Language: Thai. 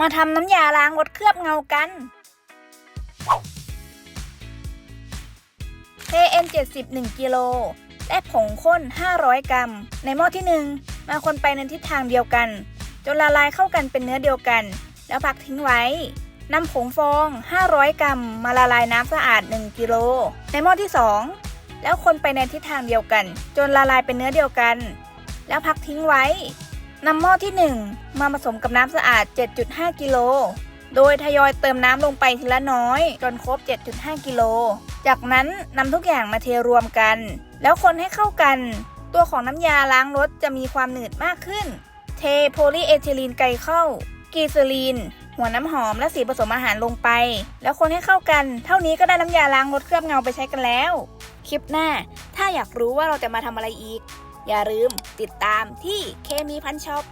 มาทำน้ำยาล้างรถเคลือบเงากัน KN 70 1กิโล และผงข้น 500 กรัม ในหม้อที่ 1 มาคนไปในทิศทางเดียวกัน จนละลายเข้ากันเป็นเนื้อเดียวกัน แล้วพักทิ้งไว้นำผงฟอง 500 กรัม มาละลายน้ำสะอาด 1กิโล ในหม้อที่ 2 แล้วคนไปในทิศทางเดียวกัน จนละลายเป็นเนื้อเดียวกัน แล้วพักทิ้งไว้ นำหม้อที่ 1 มาผสมกับน้ำสะอาด 7.5 กิโล โดยทยอยเติมน้ำลงไปทีละน้อย จนครบ 7.5 กิโล จากนั้นนำทุกอย่างมาเทรวมกัน แล้วคนให้เข้ากัน ตัวของน้ำยาล้างรถจะมีความหนืดมากขึ้น เทโพลีเอทิลีนไกลเข้า กีซาลีน หัวน้ำหอมและสีผสมอาหารลงไป แล้วคนให้เข้ากัน เท่านี้ก็ได้น้ำยาล้างรถเคลือบเงาไปใช้กันแล้ว คลิปหน้า ถ้าอยากรู้ว่าเราจะมาทำอะไรอีก อย่าลืมติดตามที่เคมีพันช็อป